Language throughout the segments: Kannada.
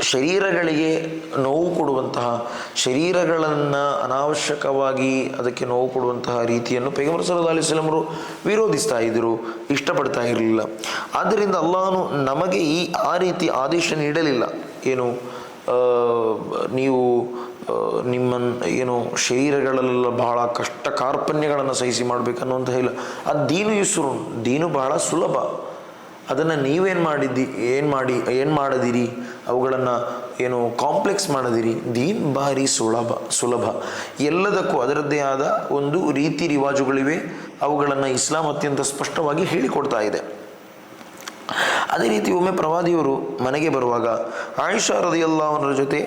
ಶರೀರಗಳಿಗೆ ನೋವು ಕೊಡುವಂತಹ ಶರೀರಗಳನ್ನು ಅನಾವಶ್ಯಕವಾಗಿ ಅದಕ್ಕೆ ನೋವು ಕೊಡುವಂತಹ ರೀತಿಯನ್ನು ಪೈಗಂಬರ್ ಸಲ್ಲಾ ಅಲಿಸ್ಲಮರು ವಿರೋಧಿಸ್ತಾ ಇದ್ದರು ಇಷ್ಟಪಡ್ತಾ ಇರಲಿಲ್ಲ. ಆದ್ದರಿಂದ ಅಲ್ಲಾನು ನಮಗೆ ಈ, ಆ ರೀತಿ ಆದೇಶ ನೀಡಲಿಲ್ಲ. ಏನು ನೀವು ನಿಮ್ಮ ಏನು, ಶರೀರಗಳಲ್ಲೆಲ್ಲ ಬಹಳ ಕಷ್ಟ ಕಾರ್ಪಣ್ಯಗಳನ್ನು ಸಹಿಸಿ ಮಾಡಬೇಕನ್ನುವಂತ ಇಲ್ಲ ಅದು ದೀನು ಇಸ್ರು ದೀನು ಬಹಳ ಸುಲಭ. ಅದನ್ನು ನೀವೇನು ಮಾಡಿದ್ದಿ, ಏನು ಮಾಡಿ, ಏನು ಮಾಡದಿರಿ? ಅವುಗಳನ್ನು ಏನು ಕಾಂಪ್ಲೆಕ್ಸ್ ಮಾಡದಿರಿ. ದೀನ್ ಭಾರಿ ಸುಲಭ ಸುಲಭ. ಎಲ್ಲದಕ್ಕೂ ಅದರದ್ದೇ ಆದ ಒಂದು ರೀತಿ ರಿವಾಜುಗಳಿವೆ. ಅವುಗಳನ್ನು ಇಸ್ಲಾಂ ಅತ್ಯಂತ ಸ್ಪಷ್ಟವಾಗಿ ಹೇಳಿಕೊಡ್ತಾ ಇದೆ. ಅದೇ ರೀತಿ ಒಮ್ಮೆ ಪ್ರವಾದಿಯವರು ಮನೆಗೆ ಬರುವಾಗ ಆಯಿಷಾ ರದಿಯಲ್ಲವರ ಜೊತೆ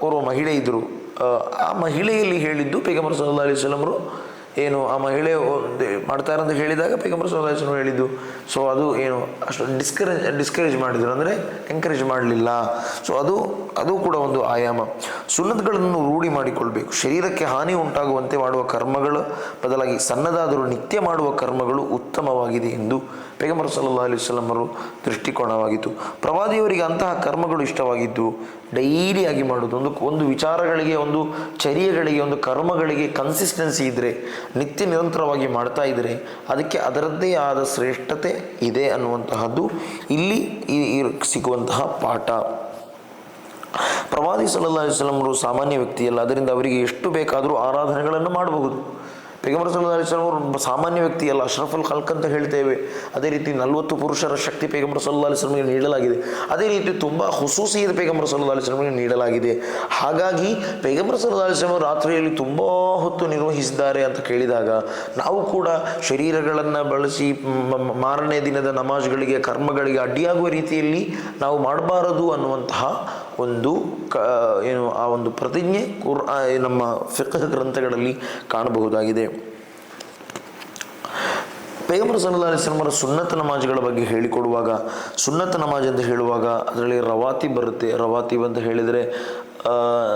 ಓರ್ವ ಮಹಿಳೆ ಇದ್ದರು ಆ, ಮಹಿಳೆಯಲ್ಲಿ ಹೇಳಿದ್ದು ಪೇಗಮರ್ ಸಲ್ಲಾ ಅಲಿ ಏನು ಆ ಮಹಿಳೆ ಮಾಡ್ತಾರೆ ಅಂತ ಹೇಳಿದಾಗ ಪೈಗಂಬರ್ ವಸಲ್ಲಂ ಹೇಳಿದ್ದು. ಸೊ ಅದು ಏನು ಅಷ್ಟು ಡಿಸ್ಕರೇಜ್ ಡಿಸ್ಕರೇಜ್ ಮಾಡಿದರು. ಅಂದರೆ ಎಂಕರೇಜ್ ಮಾಡಲಿಲ್ಲ. ಸೊ ಅದು ಅದು ಕೂಡ ಒಂದು ಆಯಾಮ. ಸುನ್ನತ್ಗಳನ್ನು ರೂಢಿ ಮಾಡಿಕೊಳ್ಬೇಕು. ಶರೀರಕ್ಕೆ ಹಾನಿ ಉಂಟಾಗುವಂತೆ ಮಾಡುವ ಕರ್ಮಗಳು ಬದಲಾಗಿ ಸಣ್ಣದಾದರೂ ನಿತ್ಯ ಮಾಡುವ ಕರ್ಮಗಳು ಉತ್ತಮವಾಗಿದೆ ಎಂದು ಪೈಗಂಬರ್ ಸಲ್ಲಾ ಅಲಿ ಸ್ವಲಮರು ದೃಷ್ಟಿಕೋನವಾಗಿತ್ತು. ಪ್ರವಾದಿಯವರಿಗೆ ಅಂತಹ ಕರ್ಮಗಳು ಇಷ್ಟವಾಗಿದ್ದು ಡೈಲಿಯಾಗಿ ಮಾಡೋದು ಒಂದು ಒಂದು ವಿಚಾರಗಳಿಗೆ, ಒಂದು ಚರ್ಯಗಳಿಗೆ, ಒಂದು ಕರ್ಮಗಳಿಗೆ ಕನ್ಸಿಸ್ಟೆನ್ಸಿ ಇದ್ದರೆ ನಿತ್ಯ ನಿರಂತರವಾಗಿ ಮಾಡ್ತಾ ಇದ್ದರೆ ಅದಕ್ಕೆ ಅದರದ್ದೇ ಆದ ಶ್ರೇಷ್ಠತೆ ಇದೆ ಅನ್ನುವಂತಹದ್ದು ಇಲ್ಲಿ ಸಿಗುವಂತಹ ಪಾಠ. ಪ್ರವಾದಿ ಸಲ್ಲಾ ಅಲಿಸ್ಲಮರು ಸಾಮಾನ್ಯ ವ್ಯಕ್ತಿಯಲ್ಲ, ಅದರಿಂದ ಅವರಿಗೆ ಎಷ್ಟು ಬೇಕಾದರೂ ಆರಾಧನೆಗಳನ್ನು ಮಾಡಬಹುದು. ಪೈಗಂಬರ್ ಸಲ್ಲಾ ಅಲಿಸ್ಲಾಂ ಅವರು ಸಾಮಾನ್ಯ ವ್ಯಕ್ತಿಯಲ್ಲ ಅಶ್ರಫುಲ್ ಖಲ್ಕ್ ಅಂತ ಹೇಳ್ತೇವೆ. ಅದೇ ರೀತಿ ನಲವತ್ತು ಪುರುಷರ ಶಕ್ತಿ ಪೈಗಂಬರ್ ಸಲ್ಲಾ ಅಲಿಸ್ಲಾಮಿಗೆ ನೀಡಲಾಗಿದೆ. ಅದೇ ರೀತಿ ತುಂಬ ಹುಸೂಸಿಯದ ಪೈಗಂಬರ್ ಸಲ್ಲಾ ಅಲಿಸ್ಲಾಮಿಗೆ ನೀಡಲಾಗಿದೆ. ಹಾಗಾಗಿ ಪೈಗಂಬರ್ ಸಲ್ಲಾ ಅಲಿಸ್ಲಾಂ ಅವರು ರಾತ್ರಿಯಲ್ಲಿ ತುಂಬ ಹೊತ್ತು ನಿರ್ವಹಿಸಿದ್ದಾರೆ ಅಂತ ಕೇಳಿದಾಗ ನಾವು ಕೂಡ ಶರೀರಗಳನ್ನು ಬಳಸಿ ಮಾರನೇ ದಿನದ ನಮಾಜ್ಗಳಿಗೆ, ಕರ್ಮಗಳಿಗೆ ಅಡ್ಡಿಯಾಗುವ ರೀತಿಯಲ್ಲಿ ನಾವು ಮಾಡಬಾರದು ಅನ್ನುವಂತಹ ಒಂದು ಕ ಏನು, ಆ ಒಂದು ಪ್ರತಿಜ್ಞೆ ಕುರ್ ನಮ್ಮ ಫಿಖ್ ಗ್ರಂಥಗಳಲ್ಲಿ ಕಾಣಬಹುದಾಗಿದೆ. ಪೈಗಂಬರ್ ಸಲ್ಲಾ ಅಲಿಸ್ಲಮರ ಸುನ್ನತ ನಮಾಜ್ಗಳ ಬಗ್ಗೆ ಹೇಳಿಕೊಡುವಾಗ, ಸುನ್ನತ ನಮಾಜ್ ಅಂತ ಹೇಳುವಾಗ ಅದರಲ್ಲಿ ರವಾತಿ ಬರುತ್ತೆ. ರವಾತಿ ಅಂತ ಹೇಳಿದರೆ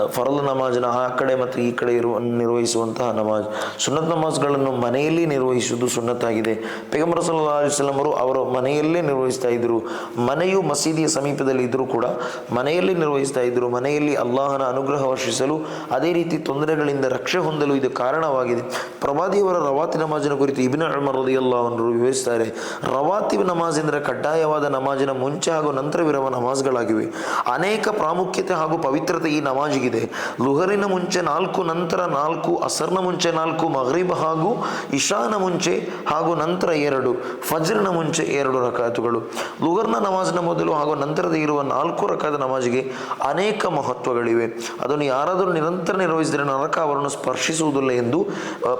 ಫರಲ್ ನಮಾಜ್ನ ಆ ಕಡೆ ಮತ್ತು ಈ ಕಡೆ ಇರುವ, ನಿರ್ವಹಿಸುವಂತಹ ನಮಾಜ್, ಸುನ್ನತ್ ನಮಾಜ್ಗಳನ್ನು ಮನೆಯಲ್ಲಿ ನಿರ್ವಹಿಸುವುದು ಸುನ್ನತ್ತಾಗಿದೆ. ಪೈಗಂಬರ ಸಲ್ಲಾ ಅಲಿಸ್ಲಮರು ಅವರು ಮನೆಯಲ್ಲೇ ನಿರ್ವಹಿಸ್ತಾ ಇದ್ದರು. ಮನೆಯು ಮಸೀದಿಯ ಸಮೀಪದಲ್ಲಿ ಇದ್ದರೂ ಕೂಡ ಮನೆಯಲ್ಲಿ ನಿರ್ವಹಿಸ್ತಾ ಇದ್ದರು. ಮನೆಯಲ್ಲಿ ಅಲ್ಲಾಹನ ಅನುಗ್ರಹ ವರ್ಷಿಸಲು ಅದೇ ರೀತಿ ತೊಂದರೆಗಳಿಂದ ರಕ್ಷೆ ಹೊಂದಲು ಇದು ಕಾರಣವಾಗಿದೆ. ಪ್ರವಾದಿಯವರ ರವಾತಿ ನಮಾಜಿನ ಕುರಿತು ಇಬಿನ ಅಲ್ಮರದಿಯಲ್ಲವರು ವಿವರಿಸ್ತಾರೆ ರವಾತಿ ನಮಾಜ್ ಎಂದರೆ ಕಡ್ಡಾಯವಾದ ನಮಾಜಿನ ಮುಂಚೆ ಹಾಗೂ ನಂತರವಿರುವ ನಮಾಜ್ಗಳಾಗಿವೆ. ಅನೇಕ ಪ್ರಾಮುಖ್ಯತೆ ಹಾಗೂ ಪವಿತ್ರತೆ ಈ ನಮಾಜಿಗಿದೆ. ಲುಹರಿನ ಮುಂಚೆ ನಾಲ್ಕು, ನಂತರ ನಾಲ್ಕು, ಅಸರ್ನ ಮುಂಚೆ ನಾಲ್ಕು, ಮಗ್ರಿಬ್ ಹಾಗೂ ಇಶಾನ ಮುಂಚೆ ಹಾಗೂ ನಂತರ ಎರಡು, ಫಜ್ರನ ಮುಂಚೆ ಎರಡು ರಕಾತುಗಳು. ಲುಹರ್ನ ನಮಾಜ್ನ ಮೊದಲು ಹಾಗೂ ನಂತರದ ಇರುವ ನಾಲ್ಕು ರಕಾದ ನಮಾಜಿಗೆ ಅನೇಕ ಮಹತ್ವಗಳಿವೆ. ಅದನ್ನು ಯಾರಾದರೂ ನಿರಂತರ ನಿರ್ವಹಿಸಿದರೆ ನರಕ ಅವರನ್ನು ಸ್ಪರ್ಶಿಸುವುದಿಲ್ಲ ಎಂದು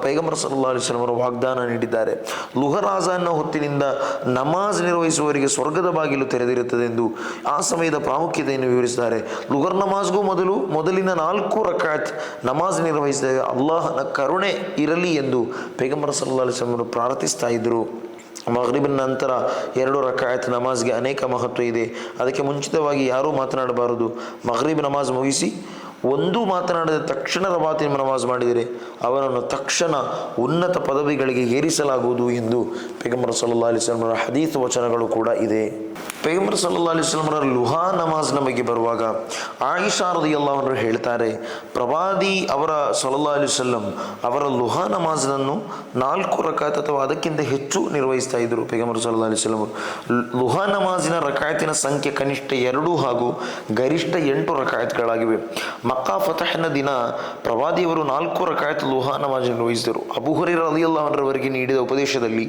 ಪೈಗಂಬರ ಸಲ್ಲಾ ಅವರು ವಾಗ್ದಾನ ನೀಡಿದ್ದಾರೆ. ಲುಹರ್ ಆಜಾನ್ನ ಹೊತ್ತಿನಿಂದ ನಮಾಜ್ ನಿರ್ವಹಿಸುವವರಿಗೆ ಸ್ವರ್ಗದ ಬಾಗಿಲು ತೆರೆದಿರುತ್ತದೆ ಎಂದು ಆ ಸಮಯದ ಪ್ರಾಮುಖ್ಯತೆಯನ್ನು ವಿವರಿಸಿದ್ದಾರೆ. ಲುಹರ್ ನಮಾಜ್ಗೂ ಮೊದಲು ಮೊದಲಿನ ನಾಲ್ಕು ರಕಾತ್ ನಮಾಜ್ ನಿರ್ವಹಿಸಿದಾಗ ಅಲ್ಲಾಹನ ಕರುಣೆ ಇರಲಿ ಎಂದು ಪೇಗಂಬರ ಸಲ್ಲಾ ಅಲಿಸ್ಲಾಂ ಅವರು ಪ್ರಾರ್ಥಿಸ್ತಾ ಇದ್ದರು ಮಗ್ರಿಬಿನ ನಂತರ ಎರಡು ರಕಾಯತ್ ನಮಾಜ್ಗೆ ಅನೇಕ ಮಹತ್ವ ಇದೆ. ಅದಕ್ಕೆ ಮುಂಚಿತವಾಗಿ ಯಾರೂ ಮಾತನಾಡಬಾರದು. ಮಗ್ರಿಬ್ ನಮಾಜ್ ಮುಗಿಸಿ ಒಂದು ಮಾತನಾಡಿದ ತಕ್ಷಣ ರವಾತಿ ನಮಾಜ್ ಮಾಡಿದರೆ ಅವನನ್ನು ತಕ್ಷಣ ಉನ್ನತ ಪದವಿಗಳಿಗೆ ಏರಿಸಲಾಗುವುದು ಎಂದು ಪೇಗಂಬರ ಸಲ್ಲಾ ಅಲಿಸ್ಲಾಮರ ಹದೀತ್ ವಚನಗಳು ಕೂಡ ಇದೆ. ಪೈಗಂಬರ್ ಸಲ್ಲಾ ಅಲಿಸ್ಲಾಮರ ಲುಹಾ ನಮಾಜ್ನ ಬಗ್ಗೆ ಬರುವಾಗ ಆಯಿಷಾ ರದಿಯಲ್ಲವರು ಹೇಳ್ತಾರೆ, ಪ್ರವಾದಿ ಅವರ ಸಲ್ಲಾ ಅಲಿಸ್ಲಂ ಅವರ ಲುಹಾ ನಮಾಜ್ನನ್ನು ನಾಲ್ಕು ರಕಾಯತ್ ಅಥವಾ ಅದಕ್ಕಿಂತ ಹೆಚ್ಚು ನಿರ್ವಹಿಸ್ತಾ ಇದ್ದರು ಪೈಗಂಬರ್ ಸಲ್ಲಾ ಅಲಿಸ್ಲಂ ಲುಹಾ ನಮಾಜಿನ ರಕಾಯತಿನ ಸಂಖ್ಯೆ ಕನಿಷ್ಠ ಎರಡು ಹಾಗೂ ಗರಿಷ್ಠ ಎಂಟು ರಕಾಯತ್ಗಳಾಗಿವೆ ಮಕ್ಕಾ ಫತಹನ ದಿನ ಪ್ರವಾದಿಯವರು ನಾಲ್ಕು ರಕಾಯತ್ ಲುಹಾ ನಮಾಜ್ ನಿರ್ವಹಿಸಿದರು. ಅಬುಹರಿ ರಲಿಯಲ್ಲವರವರಿಗೆ ನೀಡಿದ ಉಪದೇಶದಲ್ಲಿ,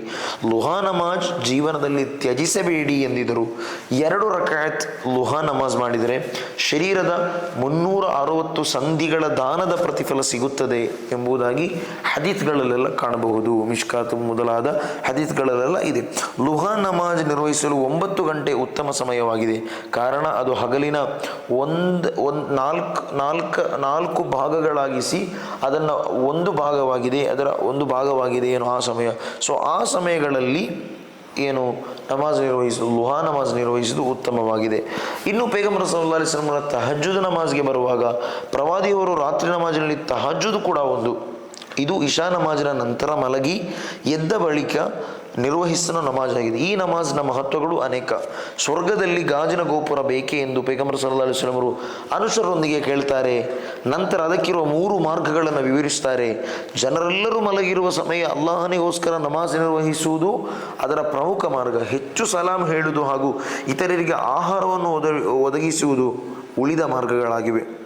ಲುಹಾ ನಮಾಜ್ ಜೀವನದಲ್ಲಿ ತ್ಯಜಿಸಬೇಡಿ ಎಂದಿದ್ದರು. ಎರಡು ರಕಾಯತ್ ಲುಹಾ ನಮಾಜ್ ಮಾಡಿದರೆ ಶರೀರದ ಮುನ್ನೂರ ಅರವತ್ತು ಸಂಧಿಗಳ ದಾನದ ಪ್ರತಿಫಲ ಸಿಗುತ್ತದೆ ಎಂಬುದಾಗಿ ಹದೀತ್ಗಳಲ್ಲೆಲ್ಲ ಕಾಣಬಹುದು. ಮಿಷ್ಕಾತ್ ಮೊದಲಾದ ಹದೀತ್ಗಳಲ್ಲೆಲ್ಲ ಇದೆ. ಲುಹಾ ನಮಾಜ್ ನಿರ್ವಹಿಸಲು ಒಂಬತ್ತು ಗಂಟೆ ಉತ್ತಮ ಸಮಯವಾಗಿದೆ. ಕಾರಣ ಅದು ಹಗಲಿನ ಒಂದು ಒಂದು ನಾಲ್ಕು ನಾಲ್ಕು ನಾಲ್ಕು ಭಾಗಗಳಾಗಿಸಿ ಅದನ್ನು ಒಂದು ಭಾಗವಾಗಿದೆ, ಅದರ ಒಂದು ಭಾಗವಾಗಿದೆ ಏನು ಆ ಸಮಯ. ಸೊ ಆ ಸಮಯಗಳಲ್ಲಿ ಏನು ನಮಾಜ್ ನಿರ್ವಹಿಸುವುದು, ಲುಹಾ ನಮಾಜ್ ನಿರ್ವಹಿಸುವುದು ಉತ್ತಮವಾಗಿದೆ. ಇನ್ನು ಪೇಗಂಬರ ಸಲ್ಲಾ ಅಲಿಸ್ಲಮರ ತಹಜ್ಜುದ್ ನಮಾಜ್ಗೆ ಬರುವಾಗ ಪ್ರವಾದಿಯವರು ರಾತ್ರಿ ನಮಾಜಿನಲ್ಲಿ ತಹಜ್ಜುದ್ ಕೂಡ ಒಂದು. ಇದು ಇಶಾ ನಮಾಜಿನ ನಂತರ ಮಲಗಿ ಎದ್ದ ಬಳಿಕ ನಿರ್ವಹಿಸುವ ನಮಾಜ್ ಆಗಿದೆ ಈ ನಮಾಜ್ನ ಮಹತ್ವಗಳು ಅನೇಕ. ಸ್ವರ್ಗದಲ್ಲಿ ಗಾಜಿನ ಗೋಪುರ ಬೇಕೇ ಎಂದು ಪೈಗಂಬರ್ ಸಲ್ಲಾ ಅಲಿಸ್ಲಮರು ಅನುಸರರೊಂದಿಗೆ ಕೇಳ್ತಾರೆ. ನಂತರ ಅದಕ್ಕಿರುವ ಮೂರು ಮಾರ್ಗಗಳನ್ನು ವಿವರಿಸ್ತಾರೆ. ಜನರೆಲ್ಲರೂ ಮಲಗಿರುವ ಸಮಯ ಅಲ್ಲಾಹನಿಗೋಸ್ಕರ ನಮಾಜ್ ನಿರ್ವಹಿಸುವುದು ಅದರ ಪ್ರಮುಖ ಮಾರ್ಗ. ಹೆಚ್ಚು ಸಲಾಂ ಹೇಳುವುದು ಹಾಗೂ ಇತರರಿಗೆ ಆಹಾರವನ್ನು ಒದ ಒದಗಿಸುವುದು ಉಳಿದ ಮಾರ್ಗಗಳಾಗಿವೆ.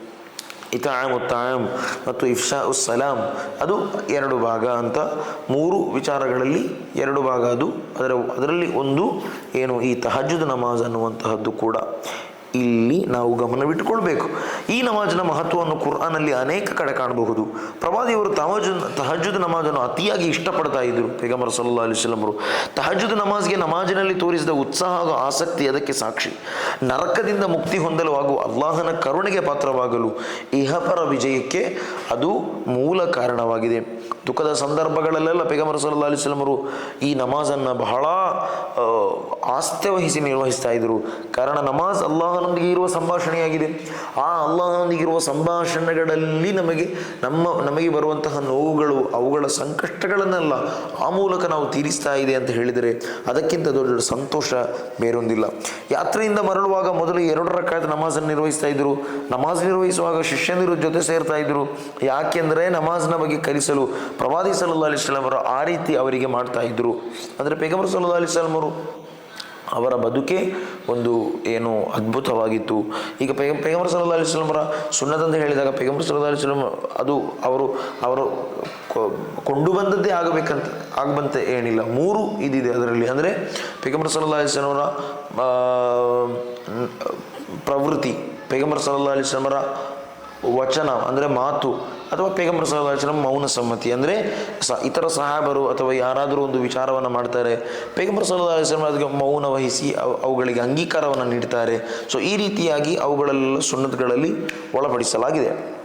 ಇತಾಮ್ ಮತ್ತು ಇಫ್ಶಾ ಉಸ್ ಸಲಾಂ. ಅದು ಎರಡು ಭಾಗ ಅಂತ ಮೂರು ವಿಚಾರಗಳಲ್ಲಿ ಎರಡು ಭಾಗ ಅದು. ಅದರ, ಅದರಲ್ಲಿ ಒಂದು ಏನು ಈ ತಹಜ್ಜುದ್ ನಮಾಜ್ ಅನ್ನುವಂತಹದ್ದು ಕೂಡ. ಇಲ್ಲಿ ನಾವು ಗಮನವಿಟ್ಟುಕೊಳ್ಬೇಕು. ಈ ನಮಾಜಿನ ಮಹತ್ವವನ್ನು ಕುರ್ಆನಲ್ಲಿ ಅನೇಕ ಕಡೆ ಕಾಣಬಹುದು. ಪ್ರವಾದಿಯವರು ತಹಜು ತಹಜುದ್ ನಮಾಜನ್ನು ಅತಿಯಾಗಿ ಇಷ್ಟಪಡ್ತಾ ಇದ್ದರು ಪೈಗಮರ ಸಲ್ಲಾ ಅಲಿಸ್ಲಮರು ತಹಜುದ್ ನಮಾಜ್ಗೆ ನಮಾಜಿನಲ್ಲಿ ತೋರಿಸಿದ ಉತ್ಸಾಹ ಹಾಗೂ ಆಸಕ್ತಿ ಅದಕ್ಕೆ ಸಾಕ್ಷಿ. ನರಕದಿಂದ ಮುಕ್ತಿ ಹೊಂದಲು ಹಾಗೂ ಅಲ್ಲಾಹನ ಕರುಣೆಗೆ ಪಾತ್ರವಾಗಲು ಇಹಪರ ವಿಜಯಕ್ಕೆ ಅದು ಮೂಲ ಕಾರಣವಾಗಿದೆ. ದುಃಖದ ಸಂದರ್ಭಗಳಲ್ಲೆಲ್ಲ ಪೈಗಮರ ಸಲ್ಲಾ ಅಲಿಸ್ಲಮರು ಈ ನಮಾಜನ್ನು ಬಹಳ ಆಸ್ತೆ ವಹಿಸಿ ನಿರ್ವಹಿಸ್ತಾ ಇದ್ದರು ಕಾರಣ ನಮಾಜ್ ಅಲ್ಲಾಹನೊಂದಿಗೆ ಇರುವ ಸಂಭಾಷಣೆಯಾಗಿದೆ. ಆ ಅಲ್ಲಾಹನೊಂದಿಗಿರುವ ಸಂಭಾಷಣೆಗಳಲ್ಲಿ ನಮಗೆ ನಮ್ಮ, ನಮಗೆ ಬರುವಂತಹ ನೋವುಗಳು, ಅವುಗಳ ಸಂಕಷ್ಟಗಳನ್ನೆಲ್ಲ ಆ ಮೂಲಕ ನಾವು ತೀರಿಸ್ತಾ ಇದೆ ಅಂತ ಹೇಳಿದರೆ ಅದಕ್ಕಿಂತ ದೊಡ್ಡ ಸಂತೋಷ ಬೇರೊಂದಿಲ್ಲ. ಯಾತ್ರೆಯಿಂದ ಮರಳುವಾಗ ಮೊದಲು ಎರಡು ರಕಾಯತ್ ನಮಾಜನ್ನು ನಿರ್ವಹಿಸ್ತಾ ಇದ್ದರು. ನಮಾಜ್ ನಿರ್ವಹಿಸುವಾಗ ಶಿಷ್ಯನಿರು ಜೊತೆ ಸೇರ್ತಾ ಇದ್ದರು. ಯಾಕೆಂದರೆ ನಮಾಜ್ನ ಬಗ್ಗೆ ಕಲಿಸಲು ಪ್ರವಾದಿ ಸಲ್ಲಾ ಅಲಿಸ್ಲಾಮರು ಆ ರೀತಿ ಅವರಿಗೆ ಮಾಡ್ತಾ ಇದ್ದರು. ಅಂದರೆ ಪೇಗಂಬರ್ ಸಲ್ಲಾ ಅಲಿಸ್ಲಾಂ ಅವರು ಬದುಕೇ ಒಂದು ಏನು ಅದ್ಭುತವಾಗಿತ್ತು. ಈಗ ಪೈಗ ಪೈಗಂಬರ್ ಸಲ್ಲಾ ಅಲಿಸ್ಲಾಮರ ಸುಣ್ಣದಂತ ಹೇಳಿದಾಗ ಪೈಗಂಬರ್ ಸಲ್ಲಾ ಅಲಿಸ್ಲಾಂ ಅದು ಅವರು ಅವರು ಕೊಂಡು ಬಂದದ್ದೇ ಆಗಬೇಕಂತ, ಆಗಬಂತ ಏನಿಲ್ಲ. ಮೂರು ಇದಿದೆ ಅದರಲ್ಲಿ. ಅಂದರೆ ಪೈಗಂಬರ್ ಸಲ್ಲಾ ಅಲಿಸ್ಲಾಮರ ಪ್ರವೃತ್ತಿ, ಪೈಗಂಬರ್ ಸಲ್ಲಾ ಅಲಿಸ್ಲಾಮರ ವಚನ, ಅಂದರೆ ಮಾತು, ಅಥವಾ ಪೇಗಂಬರ ಸಲ್ಲಾ ಅಲೈಹಿ ಮೌನ ಸಮ್ಮತಿ, ಅಂದರೆ ಸ, ಇತರ ಸಹಾಬರು ಅಥವಾ ಯಾರಾದರೂ ಒಂದು ವಿಚಾರವನ್ನು ಮಾಡ್ತಾರೆ. ಪೇಗಂಬರ ಸಲಹಾಚನ ಅದಕ್ಕೆ ಮೌನ ವಹಿಸಿ ಅವು- ಅವುಗಳಿಗೆ ಅಂಗೀಕಾರವನ್ನು ನೀಡ್ತಾರೆ. ಸೊ ಈ ರೀತಿಯಾಗಿ ಅವುಗಳೆಲ್ಲ ಸುನ್ನತ್ಗಳಲ್ಲಿ ಒಳಪಡಿಸಲಾಗಿದೆ.